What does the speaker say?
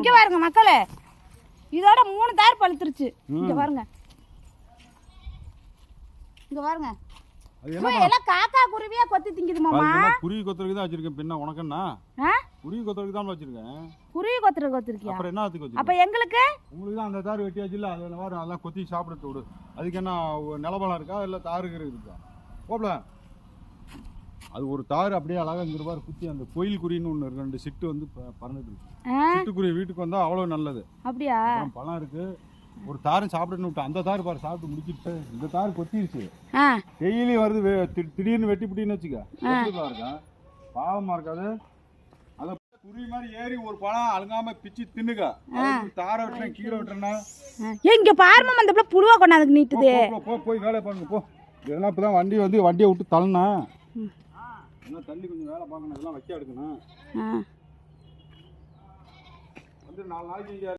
இங்க பாருங்க மக்களே. இதோட மூணு தார் பழுத்துருச்சு. இங்க பாருங்க. இங்க பாருங்க. எல்லாம் காக்கா குருவியா கொத்தி திங்குது மாமா. என்ன குருவி கொத்துறதுக்கு தான் வச்சிருக்கேன். பின்ன உனக்குன்னா ஆ? குருவி கொத்துறதுக்கு தான் வச்சிருக்கேன். குருவி கொத்துற கொத்திருக்கியா? அப்புறம் என்ன அதுக்கு அப்ப வச்சிருக்கேன் எங்களுக்கு? உங்களுக்கு தான் அந்த தார் வெட்டியாச்சு இல்லை? அது வேறு அதெல்லாம் கொத்தி சாப்பிடுறது விடு. அதுக்கு என்ன நிலபலம் இருக்கா? இல்லை தாருக்கு இருக்கா? போப்ல அது ஒரு தார் அப்படியே அழகா இங்கிற பாரு குத்தி அந்த கோயில் குறின்னு ஒன்று இருக்கு ரெண்டு சிட்டு வந்து பறந்துட்டு இருக்கு. சிட்டுக்குருவி வீட்டுக்கு வந்தால் அவ்வளோ நல்லது. அப்படியா? பழம் இருக்கு. ஒரு தாரும் சாப்பிடணும் அந்த தார் பாரு சாப்பிட்டு முடிச்சிட்டு இந்த தார் கொத்திருச்சு. ஆ. டெய்லி வருது திடீர்னு வெட்டி பிடின்னு வச்சுக்க. எப்படிப்பா இருக்கா? பாவமா இருக்காது. அத குருவி மாதிரி ஏறி ஒரு பழம் அழுங்காம பிச்சு தின்னுக்க. தாரை விட்டுறேன் கீரை விட்டுறேன்னா. இங்க பாருமா அந்த பிள்ளை புழுவா கொண்டாந்து நீட்டுது. போய் வேலையை பாருங்க போ. இதெல்லாம் இப்பதான் வண்டி வந்து வண்டியை விட்டு தள்ளனா ம். என்ன தள்ளி கொஞ்சம் வேலை பார்க்கணும் இதெல்லாம் வைக்க எடுக்கணும் வந்து நாலு நாளைக்கு